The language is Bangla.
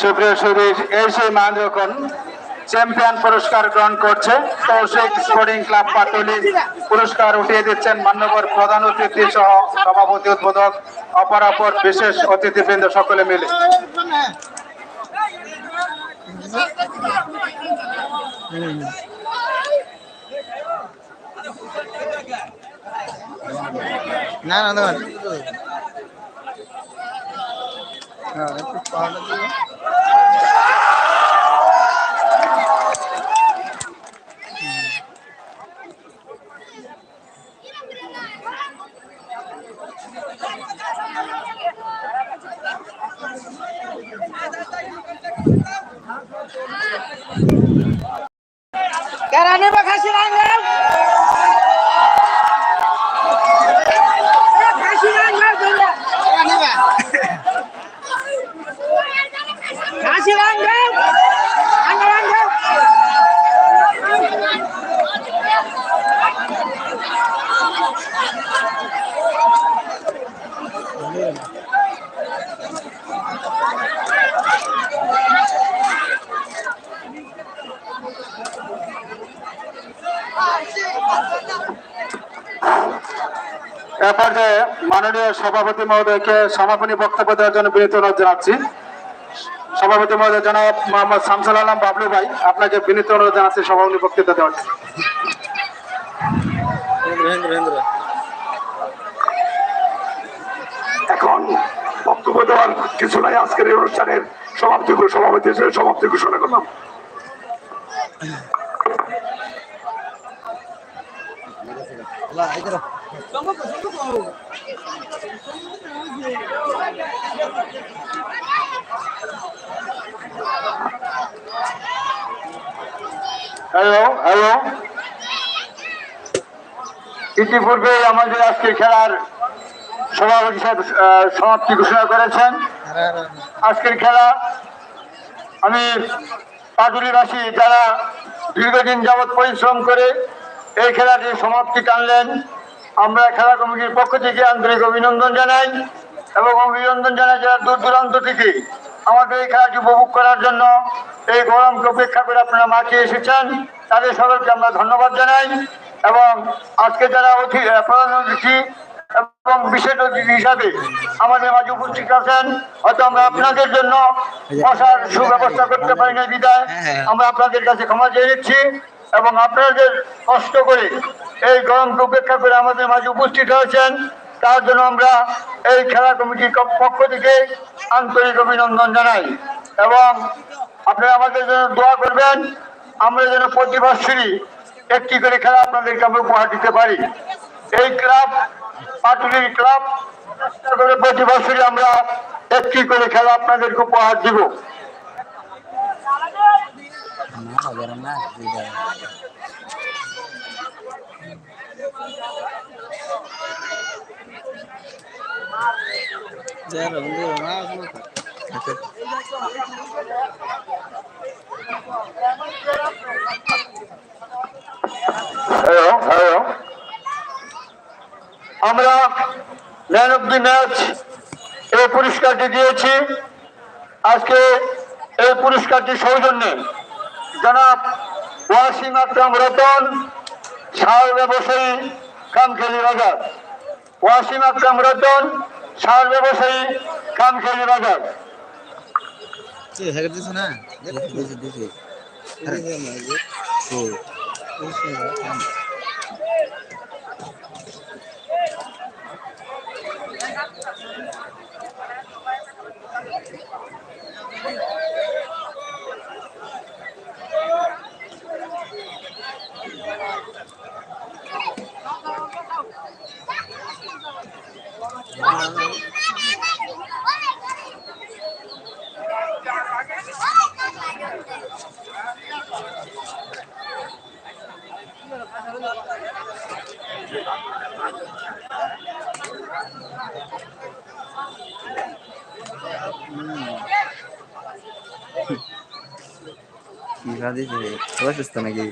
সুপ্রিয় সুধীর এই সেই মান যখন চ্যাম্পিয়ন পুরস্কার গ্রহণ করছে। কৌশিক স্পোর্টিং ক্লাব পাটুলি পুরস্কার উঠিয়ে দিচ্ছেন মান্যবর প্রধান অতিথি সহ সভাপতি উদ্বোধক অপর অপর বিশেষ অতিথিবৃন্দ সকলে মিলে। না না। হ্যাঁ একটু পাওয়াটা দিলে Carane bakasi langgam. Kasih এ পর্যায়ে মাননীয় সভাপতি মহোদয়কে সমাপনী বক্তব্য দেওয়ার জন্য বিনীত অনুরোধ জানাচ্ছি। সভাপতি মহোদয় জনাব মোহাম্মদ শামসুল আলম বাবলু ভাই আপনাকে বিনীত অনুরোধ জানাচ্ছি সভাপতি বক্তৃতা দেওয়ার এখন বক্তব্য দেওয়ার কিছু নাই আজকের এই অনুষ্ঠানের সমাপ্তি সভাপতি হিসেবে সমাপ্তি ঘোষণা করলাম। হ্যালো হ্যালো ইতিপূর্বে আমাদের আজকের খেলার সভাপতি সাহেব সমাপ্তি ঘোষণা করেছেন। আজকের খেলা, আমি পাটুলিবাসী যারা দীর্ঘদিন যাবৎ পরিশ্রম করে এই খেলাটির সমাপ্তি টানলেন আমরা খেলা কমিটির পক্ষ থেকে আন্তরিক অভিনন্দন জানাই এবং অভিনন্দন জানাই যারা দূর দূরান্ত থেকে আমাদের এই খেলাটি উপভোগ করার জন্য। এই গরমকে উপেক্ষা করে আপনারা মাঠে এসেছেন তাদের সকলকে আমরা ধন্যবাদ জানাই এবং আজকে যারা অতি প্রধান অতিথি এবং বিশেষ অতিথি হিসাবে আমাদের মাঝে উপস্থিত আছেন হয়তো আমরা আপনাদের জন্য বসার সুব্যবস্থা করতে পারি না বিদায়। আমরা আপনাদের কাছে ক্ষমা চেয়ে নিচ্ছি। এবং আপনাদের কষ্ট করে এই গরমকে উপেক্ষা করে আমাদের মাঝে উপস্থিত হয়েছেন, তার জন্য আমরা এই খেলা কমিটির পক্ষ থেকে আন্তরিক অভিনন্দন জানাই। এবং আপনারা আমাদের জন্য দোয়া করবেন, আমরা যেন প্রতি বছরই একটি করে খেলা আপনাদেরকে আমরা উপহার দিতে পারি। এই ক্লাব, পাটুলির ক্লাব প্রতি বছরই আমরা একটি করে খেলা আপনাদেরকে উপহার দিব। জয় রবীন্দ্র না হ্যালো হ্যালো আমরা ম্যান অফ দি ম্যাচ এই পুরস্কারটি দিয়েছি। আজকে এই পুরস্কারটি সৌজন্যে জনাব ওয়াসিম আকরাম রতন সার ব্যবসায়ী কামখেলি বাজার। ওয়াসিম আকরাম রতন সার ব্যবসায়ী কামখেলি বাজার। কে হ্যাঁ দিছ দিছি দিছি কি খাদিস অসুস্থ নাকি?